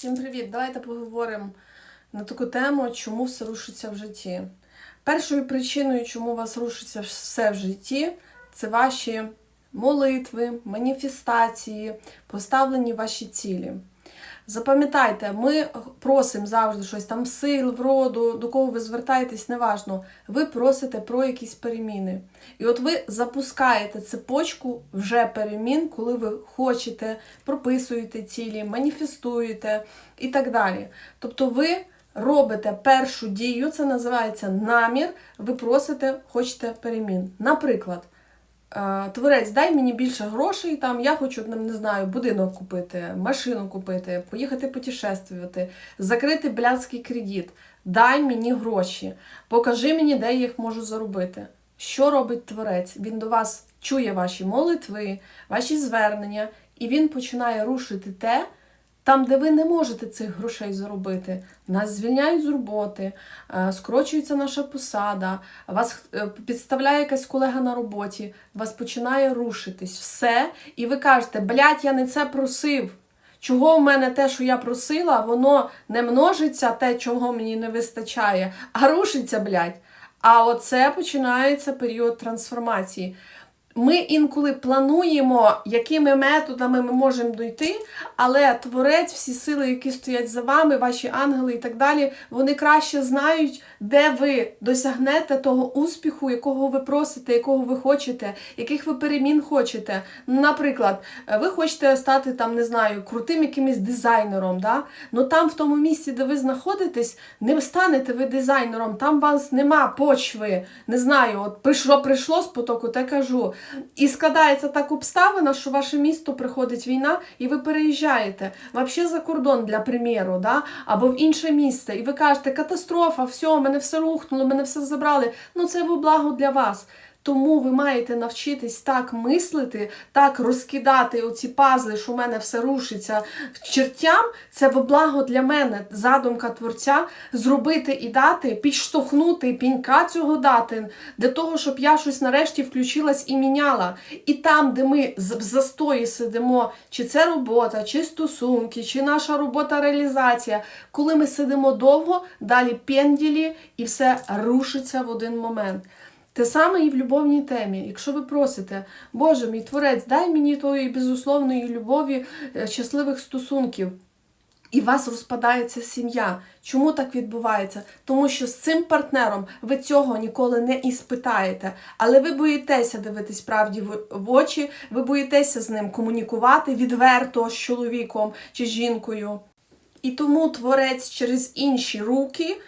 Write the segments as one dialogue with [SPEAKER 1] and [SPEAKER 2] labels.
[SPEAKER 1] Всім привіт! Давайте поговоримо на таку тему, чому все рушиться в житті. Першою причиною, чому у вас рушиться все в житті, це ваші молитви, маніфестації, поставлені ваші цілі. Запам'ятайте, ми просимо завжди щось там сил, вроду, до кого ви звертаєтесь, неважно. Ви просите про якісь переміни. І от ви запускаєте цепочку вже перемін, коли ви хочете, прописуєте цілі, маніфестуєте і так далі. Тобто ви робите першу дію, це називається намір, ви просите, хочете перемін. Наприклад. Е, Творець, дай мені більше грошей, там я хочу не знаю, будинок купити, машину купити, поїхати путешествувати, закрити блядський кредит. Дай мені гроші, покажи мені, де я їх можу заробити. Що робить творець? Він до вас чує ваші молитви, ваші звернення, і він починає рушити те, там, де ви не можете цих грошей заробити, нас звільняють з роботи, е, скорочується наша посада, вас е, підставляє якась колега на роботі, вас починає рушитись все, і ви кажете, блядь, я не це просив. Чого в мене те, що я просила, воно не множиться, те, чого мені не вистачає, а рушиться, блядь. А оце починається період трансформації. Ми інколи плануємо, якими методами ми можемо дойти, але творець, всі сили, які стоять за вами, ваші ангели і так далі, вони краще знають, де ви досягнете того успіху, якого ви просите, якого ви хочете, яких ви перемін хочете. Наприклад, ви хочете стати там, не знаю, крутим якимось дизайнером. Да? Ну там, в тому місці, де ви знаходитесь, не станете ви дизайнером, там вас нема почви. Не знаю, от прийшло, прийшло з потоку, те кажу. І складається так обставина, що ваше місто приходить війна, і ви переїжджаєте взагалі за кордон, для приміру, да? або в інше місце, і ви кажете, катастрофа, все, мене все рухнуло, мене все забрали. Ну це во благо для вас. Тому ви маєте навчитись так мислити, так розкидати оці пазли, що в мене все рушиться чертям. Це во благо для мене, задумка творця, зробити і дати, підштовхнути, пінька цього дати, для того, щоб я щось нарешті включилась і міняла. І там, де ми в застої сидимо, чи це робота, чи стосунки, чи наша робота реалізація, коли ми сидимо довго, далі пенділі і все рушиться в один момент. Те саме і в любовній темі. Якщо ви просите, Боже мій творець, дай мені тої безусловної любові, е, щасливих стосунків. І у вас розпадається сім'я. Чому так відбувається? Тому що з цим партнером ви цього ніколи не іспитаєте. Але ви боїтеся дивитись правді в- в очі, ви боїтеся з ним комунікувати відверто з чоловіком чи жінкою. І тому творець через інші руки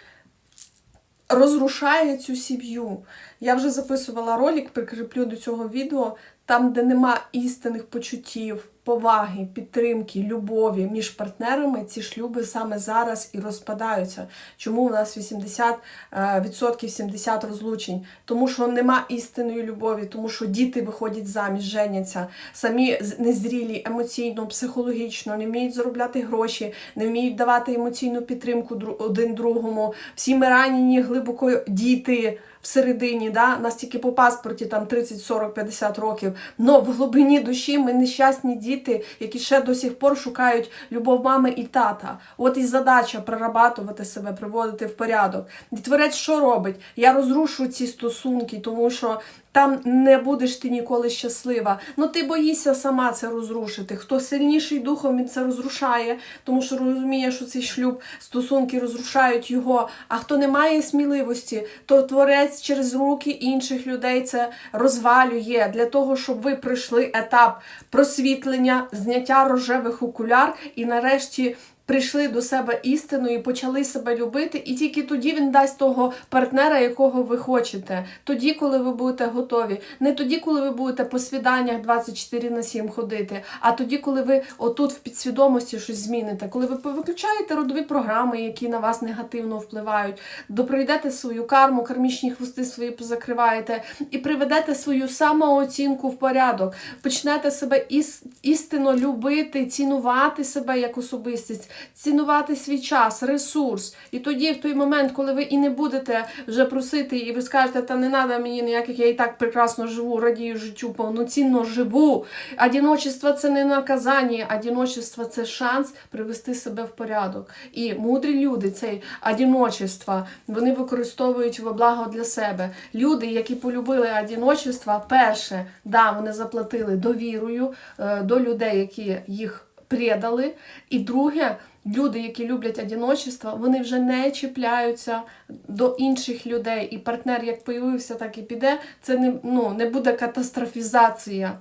[SPEAKER 1] розрушає цю сім'ю. Я вже записувала ролик, прикріплю до цього відео, там, де нема істинних почуттів, поваги, підтримки, любові між партнерами, ці шлюби саме зараз і розпадаються. Чому у нас 80% е, 70 розлучень? Тому що нема істинної любові, тому що діти виходять заміж, женяться, самі незрілі емоційно, психологічно, не вміють заробляти гроші, не вміють давати емоційну підтримку один другому. Всі ми ранені глибоко діти всередині, да? нас тільки по паспорті там 30, 40, 50 років. Но в глибині душі ми нещасні діти, які ще до сих пор шукають любов мами і тата. От і задача прорабатувати себе, приводити в порядок. І творець що робить? Я розрушу ці стосунки, тому що там не будеш ти ніколи щаслива. Ну ти боїшся сама це розрушити. Хто сильніший духом, він це розрушає, тому що розуміє, що цей шлюб, стосунки розрушають його. А хто не має сміливості, то творець через руки інших людей це розвалює для того, щоб ви пройшли етап просвітлення, зняття рожевих окуляр і нарешті. Прийшли до себе істину і почали себе любити, і тільки тоді він дасть того партнера, якого ви хочете. Тоді, коли ви будете готові. Не тоді, коли ви будете по свіданнях 24 на 7 ходити, а тоді, коли ви отут в підсвідомості щось зміните, коли ви виключаєте родові програми, які на вас негативно впливають, допройдете свою карму, кармічні хвости свої позакриваєте і приведете свою самооцінку в порядок, почнете себе іс- істинно любити, цінувати себе як особистість. Цінувати свій час, ресурс. І тоді, в той момент, коли ви і не будете вже просити, і ви скажете, та не треба мені ніяких, я і так прекрасно живу, радію життю, повноцінно живу. Одіночество це не наказання, одіночество це шанс привести себе в порядок. І мудрі люди цей одіночество, вони використовують во благо для себе. Люди, які полюбили одіночество, перше, да, вони заплатили довірою е, до людей, які їх предали. І друге, люди, які люблять одіночество, вони вже не чіпляються до інших людей. І партнер як появився, так і піде. Це не, ну, не буде катастрофізація.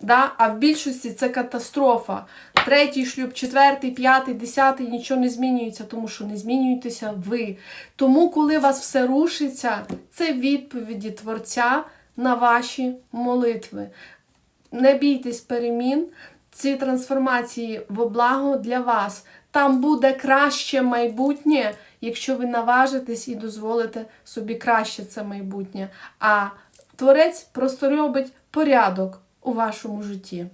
[SPEAKER 1] Да? А в більшості це катастрофа. Третій шлюб, четвертий, п'ятий, десятий нічого не змінюється, тому що не змінюєтеся ви. Тому, коли вас все рушиться, це відповіді Творця на ваші молитви. Не бійтесь перемін, ці трансформації в благо для вас. Там буде краще майбутнє, якщо ви наважитесь і дозволите собі краще це майбутнє. А творець просто робить порядок у вашому житті.